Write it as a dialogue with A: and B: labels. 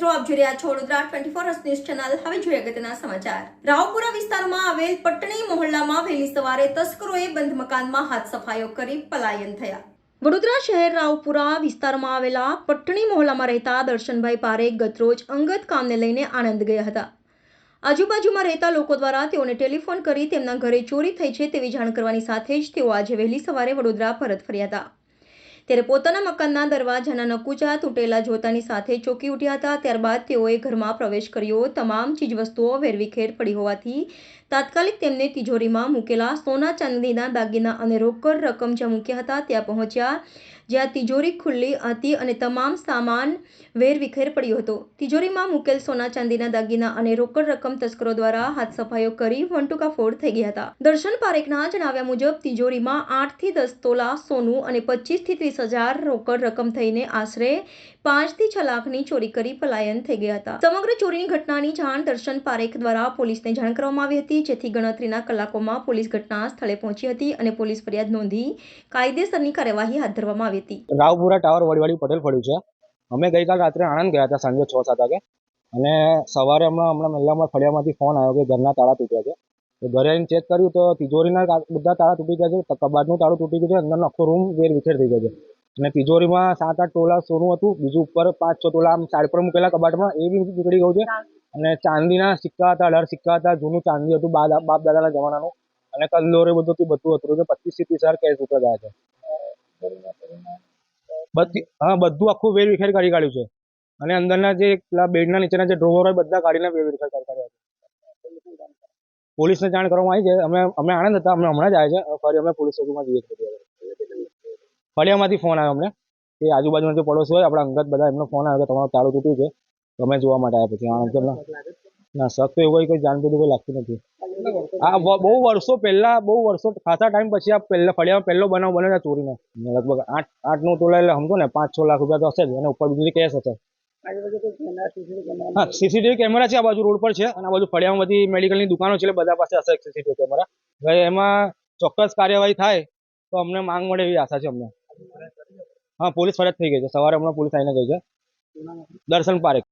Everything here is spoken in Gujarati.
A: Vadodara twenty four news channel હવે જોઈએ અગત્યના સમાચાર. રાવપુરા વિસ્તારમાં આવેલ પટણી મોહલ્લામાં વહેલી સવારે તસ્કરોએ બંધ મકાનમાં હાથ સફાયો કરી પલાયન થયા. વડોદરા શહેર રાવપુરા વિસ્તારમાં આવેલા પટણી મોહલ્લામાં રહેતા દર્શનભાઈ પારેખ ગતરોજ અંગત કામને લઈને આણંદ ગયા હતા. આજુબાજુમાં રહેતા લોકો દ્વારા તેઓને ટેલિફોન કરી તેમના ઘરે ચોરી થઈ છે તેવી જાણ કરવાની સાથે જ તેઓ આજે વહેલી સવારે વડોદરા પરત ફર્યા હતા. ત્યારે પોતાના મકાનના દરવાજાના નકુચા તૂટેલા જોતાની સાથે ચોંકી ઉઠ્યા હતા. ત્યારબાદ તેઓએ ઘરમાં પ્રવેશ કર્યો. તમામ ચીજવસ્તુઓ વેરવિખેર પડી હોવાથી તાત્કાલિક તેમને તિજોરીમાં મૂકેલા સોના ચાંદીના દાગીના અને રોકડ રકમ જ્યાં મૂક્યા હતા ત્યાં પહોંચ્યા. જ્યાં તિજોરી ખુલ્લી હતી અને તમામ સામાન વેરવિખેર પડ્યો હતો. તિજોરીમાં મૂકેલ સોના ચાંદીના દાગીના અને રોકડ રકમ તસ્કરો દ્વારા હાથ સફાયો કરી વંટુકાફોડ થઈ ગયા હતા. દર્શન પારેખના જણાવ્યા મુજબ તિજોરીમાં આઠથી દસ તોલા સોનું અને પચીસથી હજાર રોકડ રકમ થઈને આશરે પાંચથી છ લાખની ચોરી કરી પલાયન થઈ ગયા હતા. સમગ્ર ચોરીની ઘટનાની જાણ દર્શન પારેખ દ્વારા પોલીસને જાણ કરવામાં આવી હતી, જેથી ગણતરીના કલાકોમાં પોલીસ ઘટના સ્થળે પહોંચી હતી અને પોલીસ ફરિયાદ નોંધી કાયદેસરની કાર્યવાહી હાથ ધરવામાં આવી હતી.
B: રાવપુરા ટાવર વડીવાડી પટેલ પડ્યું છે. અમે ગઈકાલ રાત્રે આણંદ ગયા હતા, સાંજે છ સાત વાગે. અને સવારે હમણાં હમણાં મહિલામાં ફળિયામાંથી ફોન આવ્યો કે ઘરના તાળા તૂટ્યા છે. તો ઘરે આવીને ચેક કર્યું તો તિજોરીના બધા તાળા તૂટી ગયા છે. કબાટનું તાળું તૂટી ગયું છે. અંદરનો આખો રૂમ વેર વિખેર થઈ ગયો છે. અને તિજોરીમાં સાત આઠ તોલા સોનું હતું. બીજું ઉપર પાંચ છ તોલા આમ સાઈડ પર મૂકેલા કબાટમાં. એ બી નીકળી ગયું છે. અને ચાંદીના સિક્કા હતા, અઢાર સિક્કા હતા. જૂનું ચાંદી હતું બાપ દાદાના જમાનાનું. અને કલ્લોરે બધું બધું હતું પચીસ ત્રીસ હજાર કેશ ઉપર ગયા છે હા, બધું આખું વેર વિખેર કરી કાઢ્યું છે. અને અંદરના જે બેડના નીચેના જે ડ્રોવર હોય બધા કાઢીને વેર વિખેર કરી કાઢ્યા છે. પોલીસને જાણ કરવામાં આવી છે. અમે અમે આણંદ હતા. અમે હમણાં જ આવ્યા છે. ફરી અમે પોલીસ ચોકીમાં જઈએ છીએ. ફળિયામાંથી ફોન આવ્યો અમને. કે આજુબાજુના જે પડોશી હોય, આપણા અંગત બધા, એમનો ફોન આવ્યો કે તમારું તાળું તૂટ્યું છે, તમે જોવા માટે આવ્યા પછી. આણંદ ના. શક તો એવું કોઈ જાણ પેલું કોઈ લાગતું નથી. આ બહુ વર્ષો પહેલા, બહુ વર્ષો ખાસા ટાઈમ પછી આ પહેલા ફળિયામાં પહેલો બનાવ બન્યો ચોરીનો. લગભગ આઠ આઠનું તોલા એટલે સમજો ને, પાંચ, છ લાખ રૂપિયા તો હશે જ. અને ઉપર બીજું કેસ હશે. હા સીસીટીવી કેમેરા છે આ બાજુ રોડ પર છે. અને આ બાજુ ફળિયામાં બધી મેડિકલની દુકાનો છે બધા પાસે હશે સીસીટીવી કેમેરા એમાં ચોક્કસ કાર્યવાહી થાય તો અમને માંગ મળે એવી આશા છે અમને. હા પોલીસ ફરિયાદ થઈ ગઈ છે. સવારે હમણાં પોલીસ આવીને ગઈ છે. દર્શન પારેખ.